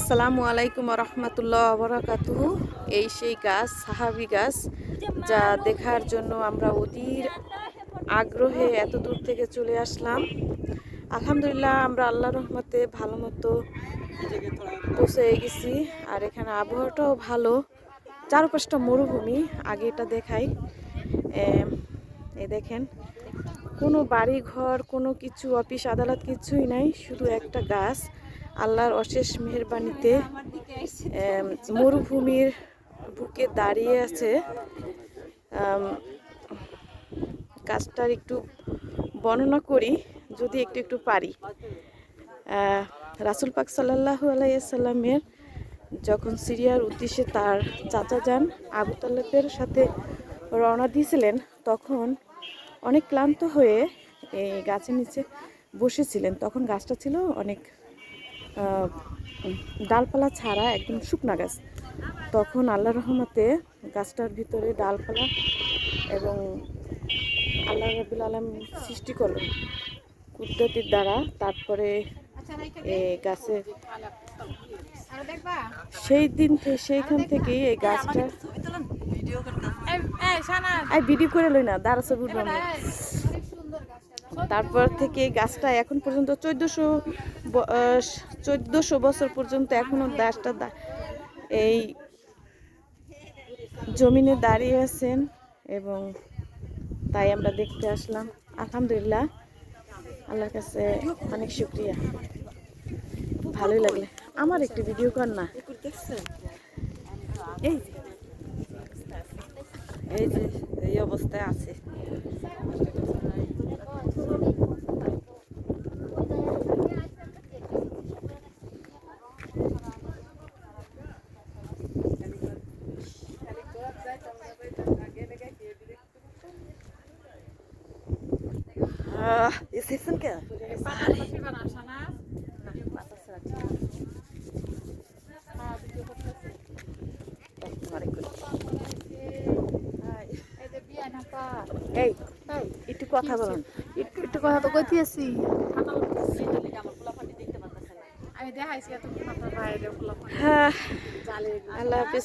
আসসালামু আলাইকুম রহমতুল্লাহ বরাকাতুহু এই সেই গাছ, সাহাবি গাছ, যা দেখার জন্য আমরা অধীর আগ্রহে এত দূর থেকে চলে আসলাম। আলহামদুলিল্লাহ, আমরা আল্লাহ রহমতে ভালো মতো পৌঁছে গেছি। আর এখানে আবহাওয়াটাও ভালো। চারপাশটা মরুভূমি, আগে এটা দেখাই। এ দেখেন, কোনো বাড়ি ঘর কোনো কিছু, অফিস, আদালত কিছুই নাই, শুধু একটা গাছ। আল্লাহর অশেষ মেহরবানিতে মরুভূমির বুকে দাঁড়িয়ে আছে। গাছটার একটু বর্ণনা করি, যদি একটু একটু পারি। রাসুল পাক সাল্লাহু আলাইসাল্লামের যখন সিরিয়ার উদ্দেশ্যে তার চাচা যান, আবু তালেবের সাথে রওনা দিয়েছিলেন, তখন অনেক ক্লান্ত হয়ে এই গাছের নিচে বসেছিলেন। তখন গাছটা ছিল অনেক ডালপালা ছাড়া একদম শুকনা গাছ। তখন আল্লাহ রহমতে গাছটার ভিতরে ডালপালা এবং আল্লাহ রবুল আলম সৃষ্টি করলেন। কুদরতির দ্বারা তারপরে এই গাছে সেই দিন থেকে সেইখান থেকেই এই গাছটা ভিডিও করে লই না দাঁড়া ছবি। তারপর থেকে গাছটা এখন পর্যন্ত চোদ্দোশো চোদ্দোশো বছর পর্যন্ত এখনও গাছটা এই জমিনে দাঁড়িয়ে আছেন এবং তাই আমরা দেখতে আসলাম। আলহামদুলিল্লাহ, আল্লাহর কাছে অনেক শুক্রিয়া। ভালোই লাগলে। আমার একটি ভিডিও কর না। এই যে, এই অবস্থায় আছে। কে এই একটু কথা বলুন একটু একটু কথা তো কইতে আছি আমি দেখাইছি এত হ্যাঁ আল্লাহ হাফিজ